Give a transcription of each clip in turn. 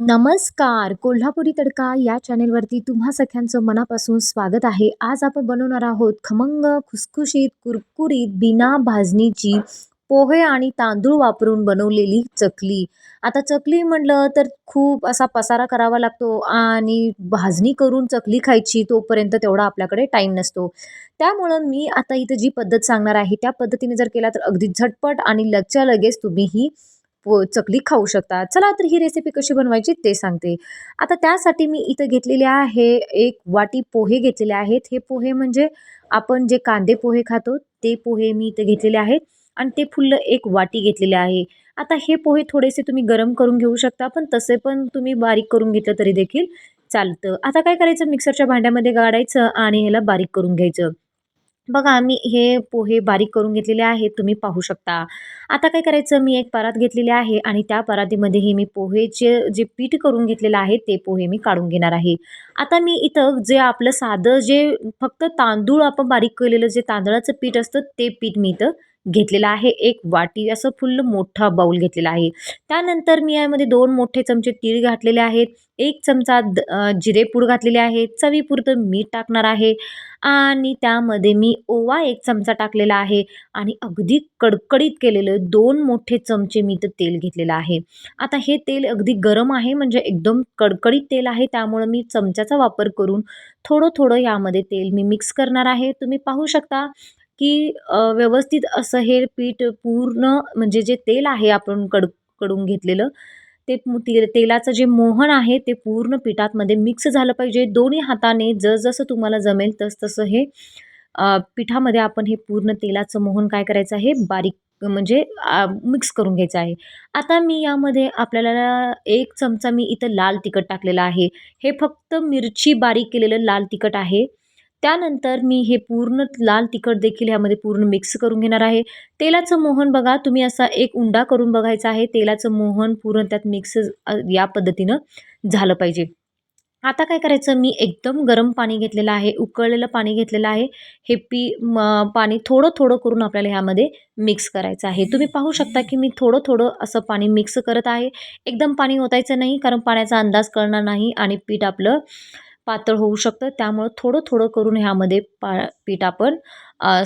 नमस्कार. कोल्हापुरी तडका या चॅनेलवरती तुम्हा सख्यांचं मनापासून स्वागत आहे. आज आपण बनवणार आहोत खमंग खुसखुशीत कुरकुरीत बिना भाजणीची पोहे आणि तांदूळ वापरून बनवलेली चकली. आता चकली म्हटलं तर खूप असा पसारा करावा लागतो आणि भाजणी करून चकली खायची तोपर्यंत तेवढा आपल्याकडे टाईम नसतो. त्यामुळं मी आता इथं जी पद्धत सांगणार आहे त्या पद्धतीने जर केला तर अगदी झटपट आणि लगच्या लगेच तुम्ही ही चकली खाऊ शकता चला तर ही रेसिपी कशी बनवायची ते सांगते. आता त्यासाठी मी इथं घेतलेले आहे एक वाटी पोहे घेतलेले आहेत. हे पोहे म्हणजे आपण जे कांदे पोहे खातो ते पोहे मी इथं घेतलेले आहेत आणि ते फुल्ल एक वाटी घेतलेले आहे. आता हे पोहे थोडेसे तुम्ही गरम करून घेऊ शकता पण तसे पण तुम्ही बारीक करून घेतलं तरी देखील चालतं. आता काय करायचं? मिक्सरच्या भांड्यामध्ये गाडायचं आणि ह्याला बारीक करून घ्यायचं. बघा मी हे पोहे बारीक करून घेतलेले आहेत तुम्ही पाहू शकता. आता काय करायचं? मी एक परात घेतलेली आहे आणि त्या परातीमध्ये हे मी पोहेचे जे पीठ करून घेतलेलं आहे ते पोहे मी काढून घेणार आहे. आता मी इथं जे आपलं साधं जे फक्त तांदूळ आपण बारीक केलेलं जे तांदळाचं पीठ असतं ते पीठ मी इथं घेतलेलं आहे. एक वाटी असं फुल मोठा बाऊल घेतलेला आहे. त्यानंतर मी यामध्ये दोन मोठे चमचे तीळ घातलेले आहेत एक चमचा द जिरेपूड घातलेले आहे चवीपुरतं मीठ टाकणार आहे. आणि त्यामध्ये मी ओवा एक चमचा टाकलेला आहे आणि अगदी कडकडीत केलेलं दोन मोठे चमचे मी तर तेल घेतलेलं आहे. आता हे तेल अगदी गरम आहे म्हणजे एकदम कडकडीत तेल आहे त्यामुळं मी चमच्याचा वापर करून थोडं थोडं यामध्ये तेल मी मिक्स करणार आहे. तुम्ही पाहू शकता की व्यवस्थित असं हे पीठ पूर्ण म्हणजे जे तेल आहे आपण कडकडून घेतलेलं ते ते तेलाचं जे मोहन आहे ते पूर्ण पिठातमध्ये मिक्स झालं पाहिजे. दोन्ही हाताने जसजसं तुम्हाला जमेल तसतसं हे पिठामध्ये आपण हे पूर्ण तेलाचं मोहन काय करायचं आहे? बारीक म्हणजे मिक्स करून घ्यायचं आहे. आता मी यामध्ये आपल्याला एक चमचा मी इथं लाल तिखट टाकलेलं आहे. हे फक्त मिरची बारीक केलेलं लाल तिखट आहे. त्यानंतर मी हे पूर्ण लाल तिखट देखील ह्यामध्ये पूर्ण मिक्स करून घेणार आहे. तेलाचं मोहन बघा तुम्ही असा एक उंडा करून बघायचा आहे. तेलाचं मोहन पूर्ण त्यात मिक्स या पद्धतीनं झालं पाहिजे. आता काय करायचं? मी एकदम गरम पाणी घेतलेलं आहे उकळलेलं पाणी घेतलेलं आहे. हे पी म पाणी थोडं थोडं करून आपल्याला ह्यामध्ये मिक्स करायचं आहे. तुम्ही पाहू शकता की मी थोडं थोडं असं पाणी मिक्स करत आहे. एकदम पाणी ओतायचं नाही कारण पाण्याचा अंदाज कळणार नाही आणि पीठ आपलं पातळ होऊ शकतं. त्यामुळं थोडं थोडं करून ह्यामध्ये पा पीठ आपण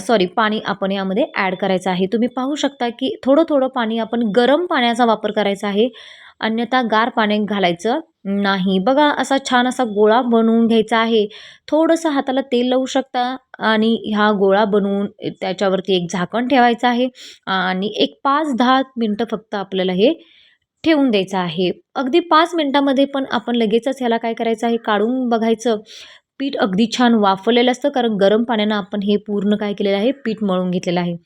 सॉरी पाणी आपण यामध्ये ॲड करायचं आहे. तुम्ही पाहू शकता की थोडं थोडं पाणी आपण गरम पाण्याचा वापर करायचा आहे. अन्यथा गार पाणी घालायचं नाही. बघा असा छान असा गोळा बनवून घ्यायचा आहे. थोडंसं हाताला तेल लावू शकता आणि हा गोळा बनवून त्याच्यावरती एक झाकण ठेवायचं आहे. आणि एक पाच दहा मिनटं फक्त आपल्याला हे ठेवून द्यायचं आहे. अगदी पाच मिनटामध्ये पण आपण लगेचच ह्याला काय करायचं आहे? काढून बघायचं. पीठ अगदी छान वाफवलेलं असतं कारण गरम पाण्यानं आपण हे पूर्ण काय केलेलं आहे? पीठ मळून घेतलेलं आहे.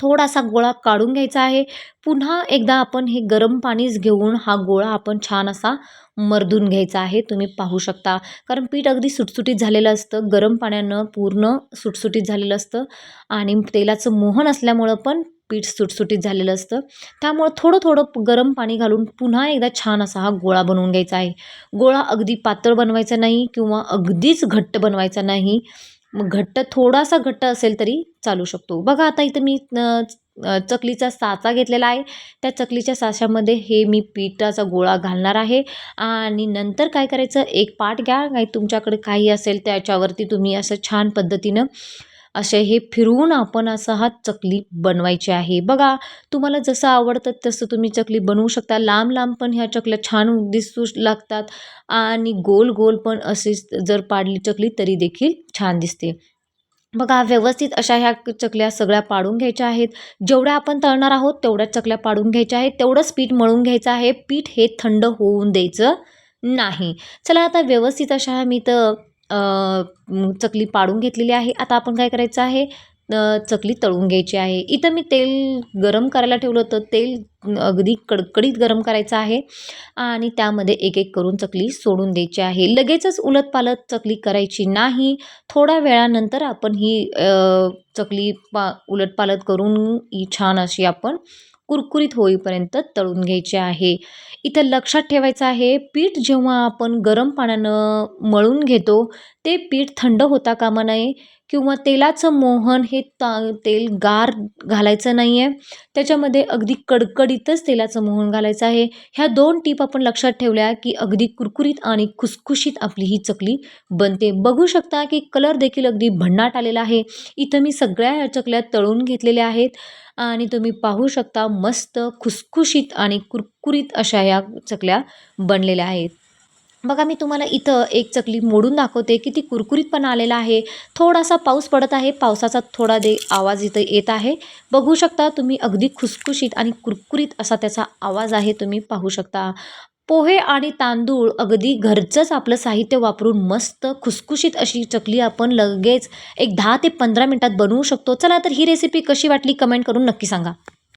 थोडासा गोळा काढून घ्यायचा आहे. पुन्हा एकदा आपण हे गरम पाणीच घेऊन हा गोळा आपण छान असा मर्दून घ्यायचा आहे. तुम्ही पाहू शकता. कारण पीठ अगदी सुटसुटीत झालेलं असतं. गरम पाण्यानं पूर्ण सुटसुटीत झालेलं असतं. आणि तेलाचं मोहन असल्यामुळं पण पीठ सुटसुटीत झालेलं असतं. त्यामुळं थोडं थोडं गरम पाणी घालून पुन्हा एकदा छान असा हा गोळा बनवून घ्यायचा आहे. गोळा अगदी पातळ बनवायचा नाही किंवा अगदीच घट्ट बनवायचा नाही. मग घट्ट थोडासा घट्ट असेल तरी चालू शकतो. बघा आता इथं मी चकलीचा साचा घेतलेला आहे. त्या चकलीच्या साच्यामध्ये हे मी पिठाचा गोळा घालणार आहे. आणि नंतर काय करायचं? एक पाट घ्या. काही तुमच्याकडे काही असेल त्याच्यावरती तुम्ही असं छान पद्धतीनं असे हे फिरवून आपण असं हा चकली बनवायची आहे. बघा तुम्हाला जसं आवडतं तसं तुम्ही चकली बनवू शकता. लांब लांब पण ह्या चकल्या छान दिसू लागतात आणि गोल गोल पण अशी जर पाडली चकली तरी देखील छान दिसते. बघा व्यवस्थित अशा ह्या चकल्या सगळ्या पाडून घ्यायच्या आहेत. जेवढ्या आपण तळणार आहोत तेवढ्या चकल्या पाडून घ्यायच्या आहेत. तेवढंच पीठ मळून घ्यायचं आहे. पीठ हे थंड होऊन द्यायचं नाही. चला आता व्यवस्थित अशा मी तर चकली पाडून घेतलेली आहे. आता आपण काय करायचं आहे? चकली तळून घ्यायची आहे. इथं मी तेल गरम करायला ठेवलं होतं. तेल अगदी कडकडीत गरम करायचं आहे आणि त्यामध्ये एक एक करून चकली सोडून द्यायची आहे. लगेचच उलटपालट चकली करायची नाही. थोड्या वेळानंतर आपण ही चकली पा उलटपालट करून ही छान अशी आपण कुरकुरीत होईपर्यंत तळून घ्यायचे आहे. इथं लक्षात ठेवायचं आहे पीठ जेव्हा आपण गरम पाण्यानं मळून घेतो ते पीठ थंड होता कामा नये. किंवा तेलाचं मोहन हे ता तेल गार घालायचं नाही आहे त्याच्यामध्ये अगदी कडकडीतच तेलाचं मोहन घालायचं आहे. ह्या दोन टीप आपण लक्षात ठेवल्या की अगदी कुरकुरीत आणि खुसखुशीत आपली ही चकली बनते. बघू शकता की कलर देखील अगदी भन्नाट आलेला आहे. इथं मी सगळ्या ह्या चकल्या तळून घेतलेल्या आहेत आणि तुम्ही पाहू शकता मस्त खुसखुशीत आणि कुरकुरीत अशा या चकल्या बनलेल्या आहेत. बघा मी तुम्हाला इथं एक चकली मोडून दाखवते किती कुरकुरीतपणा आलेला आहे. थोडासा पाऊस पडत आहे. पावसाचा थोडा दे आवाज इथं येत आहे. बघू शकता तुम्ही अगदी खुसखुशीत आणि कुरकुरीत असा त्याचा आवाज आहे तुम्ही पाहू शकता. पोहे आणि तांदूळ अगदी घरचंच आपलं साहित्य वापरून मस्त खुसखुशीत अशी चकली आपण लगेच एक दहा ते पंधरा मिनटात बनवू शकतो. चला तर ही रेसिपी कशी वाटली कमेंट करून नक्की सांगा.